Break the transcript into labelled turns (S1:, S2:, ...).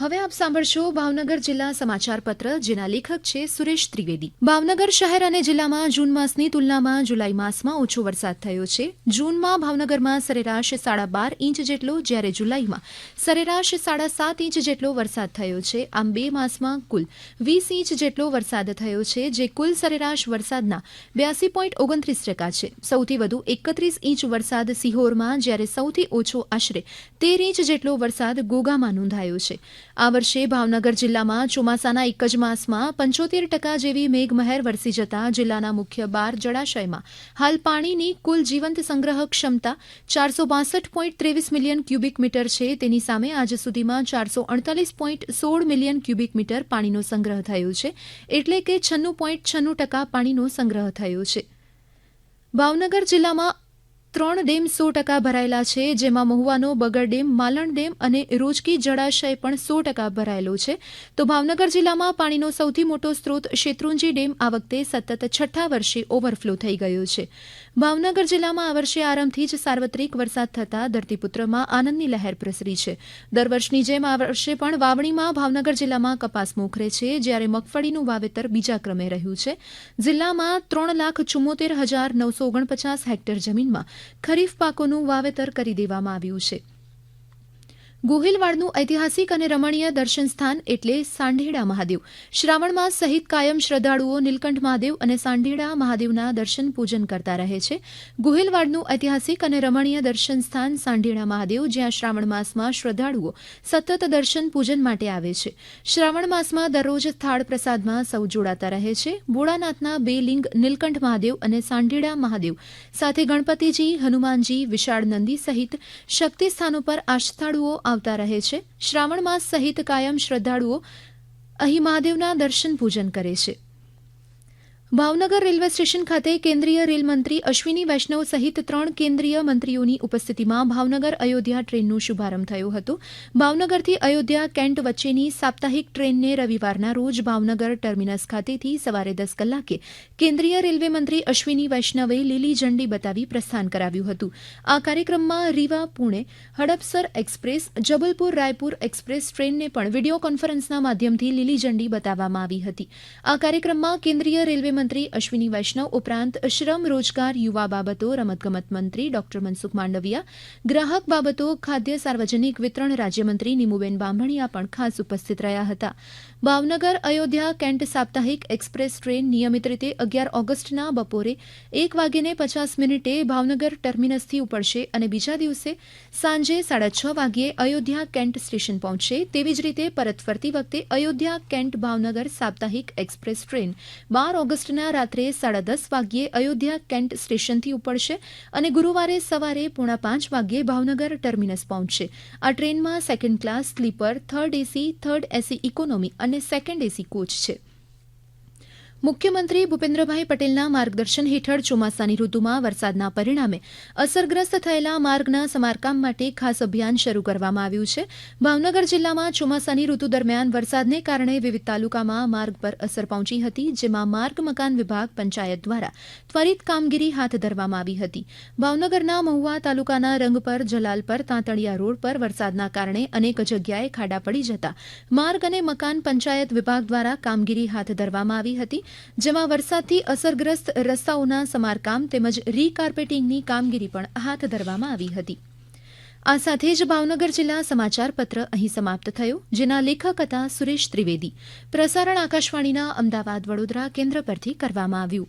S1: હવે આપ સાંભળશો ભાવનગર જિલ્લા સમાચાર પત્ર, જેના લેખક છે સુરેશ ત્રિવેદી. ભાવનગર શહેર અને જિલ્લામાં જૂન માસની તુલનામાં જુલાઈ માસમાં ઓછો વરસાદ થયો છે. જૂનમાં ભાવનગરમાં સરેરાશ સાડા બાર ઇંચ જેટલો, જ્યારે જુલાઈમાં સરેરાશ સાડા સાત ઇંચ જેટલો વરસાદ થયો છે. આમ બે માસમાં કુલ વીસ ઇંચ જેટલો વરસાદ થયો છે, જે કુલ સરેરાશ વરસાદના બ્યાસી પોઈન્ટ ઓગણત્રીસ ટકા છે. સૌથી વધુ એકત્રીસ ઇંચ વરસાદ સિહોરમાં, જ્યારે સૌથી ઓછો આશરે તેર ઇંચ જેટલો વરસાદ ગોગામાં નોંધાયો છે. આ વર્ષે ભાવનગર જિલ્લામાં ચોમાસાના એક જ માસમાં પંચોતેર ટકા જેવી મેઘમહેર વરસી જતા જિલ્લાના મુખ્ય બાર જળાશયમાં હાલ પાણીની કુલ જીવંત સંગ્રહ ક્ષમતા ચારસો બાસઠ પોઈન્ટ ત્રેવીસ મિલિયન ક્યુબિક મીટર છે. તેની સામે આજ સુધીમાં ચારસો અડતાલીસ પોઈન્ટ સોળ મિલિયન ક્યુબિક મીટર પાણીનો સંગ્રહ થયો છે. એટલે કે છન્નું પોઈન્ટ છન્નું ટકા પાણીનો સંગ્રહ થયો છે. ભાવનગર જિલ્લામાં ત્રણ ડેમ સો ટકા ભરાયેલા છે, જેમાં મહુવાનો બગર ડેમ, માલણ ડેમ અને રોજકી જળાશય પણ સો ટકા ભરાયેલો છે. તો ભાવનગર જિલ્લામાં પાણીનો સૌથી મોટો સ્ત્રોત શેત્રુંજી ડેમ આ વખતે સતત છઠ્ઠા વર્ષે ઓવરફ્લો થઈ ગયો છે. ભાવનગર જિલ્લામાં આ વર્ષે આરંભથી જ સાર્વત્રિક વરસાદ થતાં ધરતીપુત્રમાં આનંદની લહેર પ્રસરી છે. દર વર્ષની જેમ આ વર્ષે પણ વાવણીમાં ભાવનગર જિલ્લામાં કપાસ મોખરે છે, જ્યારે મગફળીનું વાવેતર બીજા ક્રમે રહ્યું છે. જિલ્લામાં ત્રણ લાખ ચુમ્મોતેર હજાર નવસો ઓગણપચાસ હેક્ટર જમીનમાં ખરીફ પાકોનું વાવેતર કરી દેવામાં આવ્યું છે. ગોહિલવાડનું ઐતિહાસિક અને રમણીય દર્શન સ્થાન એટલે સાંઢેડા મહાદેવ. શ્રાવણ માસ સહિત કાયમ શ્રદ્ધાળુઓ નીલકંઠ મહાદેવ અને સાંઢેડા મહાદેવના દર્શન પૂજન કરતા રહે છે. ગોહિલવાડનું ઐતિહાસિક અને રમણીય દર્શન સ્થાન સાંઢેડા મહાદેવ, જ્યાં શ્રાવણ માસમાં શ્રદ્ધાળુઓ સતત દર્શન પૂજન માટે આવે છે. શ્રાવણ માસમાં દરરોજ થાળ પ્રસાદમાં સૌ જોડાતા રહે છે. ભોળાનાથના બે લિંગ નીલકંઠ મહાદેવ અને સાંઢેડા મહાદેવ. સાથે ગણપતિજી, હનુમાનજી વિશાળ નંદી સહિત શક્તિ સ્થાનો પર આસ્થાળુઓ આવતા રહે છે. શ્રાવણ માસ સહિત કાયમ શ્રદ્ધાળુઓ અહીં મહાદેવના દર્શન પૂજન કરે છે. ભાવનગર રેલવે સ્ટેશન ખાતે કેન્દ્રીય રેલ મંત્રી અશ્વિની વૈષ્ણવ સહિત ત્રણ કેન્દ્રીય મંત્રીઓની ઉપસ્થિતિમાં ભાવનગર અયોધ્યા ટ્રેનનો શુભારંભ થયો હતો. ભાવનગરથી અયોધ્યા કેન્ટ વચ્ચેની સાપ્તાહિક ટ્રેનને રવિવારના રોજ ભાવનગર ટર્મિનસ ખાતેથી સવારે દસ કલાકે કેન્દ્રીય રેલવે મંત્રી અશ્વિની વૈષ્ણવે લીલી ઝંડી બતાવી પ્રસ્થાન કરાવ્યું હતું. આ કાર્યક્રમમાં રીવા પુણે, હડપસર એક્સપ્રેસ, જબલપુર રાયપુર એક્સપ્રેસ ટ્રેનને પણ વીડિયો કોન્ફરન્સના માધ્યમથી લીલી ઝંડી બતાવવામાં આવી હતી. આ કાર્યક્રમમાં કેન્દ્રીય રેલવે મંત્રી અશ્વિની વૈષ્ણવ ઉપરાંત શ્રમ રોજગાર યુવા બાબતો, રમતગમત મંત્રી ડોક્ટર મનસુખ માંડવિયા, ગ્રાહક બાબતો, ખાદ્ય સાર્વજનિક વિતરણ રાજ્યમંત્રી નીમુબેન બાંભણિયા પણ ખાસ ઉપસ્થિત રહ્યા હતા. ભાવનગર અયોધ્યા કેન્ટ સાપ્તાહિક એક્સપ્રેસ ટ્રેન નિયમિત રીતે અગિયાર ઓગસ્ટના બપોરે એક વાગ્યે પચાસ મિનિટે ભાવનગર ટર્મિનસથી ઉપડશે અને બીજા દિવસે સાંજે સાડા છ વાગ્યે અયોધ્યા કેન્ટ સ્ટેશન પહોંચશે. તેવી જ રીતે પરત ફરતી વખતે અયોધ્યા કેન્ટ ભાવનગર સાપ્તાહિક એક્સપ્રેસ ટ્રેન બાર ઓગસ્ટના રાત્રે સાડા દસ વાગ્યે અયોધ્યા કેન્ટ સ્ટેશનથી ઉપડશે અને ગુરુવારે સવારે પોણા પાંચ વાગ્યે ભાવનગર ટર્મિનસ પહોંચશે. આ ટ્રેનમાં second class sleeper third AC third AC economy અને સેકન્ડ એસી કોચ છે. મુખ્યમંત્રી ભૂપેન્દ્રભાઈ પટેલના માર્ગદર્શન હેઠળ ચોમાસાની ઋતુમાં વરસાદના પરિણામે અસરગ્રસ્ત થયેલા માર્ગના સમારકામ માટે ખાસ અભિયાન શરૂ કરવામાં આવ્યું છે. ભાવનગર જિલ્લામાં ચોમાસાની ઋતુ દરમિયાન વરસાદને કારણે વિવિધ તાલુકામાં માર્ગ પર અસર પહોંચી હતી, જેમાં માર્ગ મકાન વિભાગ પંચાયત દ્વારા ત્વરિત કામગીરી હાથ ધરવામાં આવી હતી. ભાવનગરના મહુવા તાલુકાના રંગપર જલાલપર તાંતળિયા રોડ પર વરસાદના કારણે અનેક જગ્યાએ ખાડા પડી જતા માર્ગ અને મકાન પંચાયત વિભાગ દ્વારા કામગીરી હાથ ધરવામાં આવી હતી. જેમાં વરસાદથી અસરગ્રસ્ત રસ્તાઓના સમારકામ તેમજ રીકાર્પેટિંગની કામગીરી પણ હાથ ધરવામાં આવી હતી. આ સાથે જ ભાવનગર જિલ્લા સમાચાર પત્ર અહીં સમાપ્ત થયું, જેના લેખક હતા સુરેશ ત્રિવેદી. પ્રસારણ આકાશવાણીના અમદાવાદ વડોદરા કેન્દ્ર પરથી કરવામાં આવ્યું.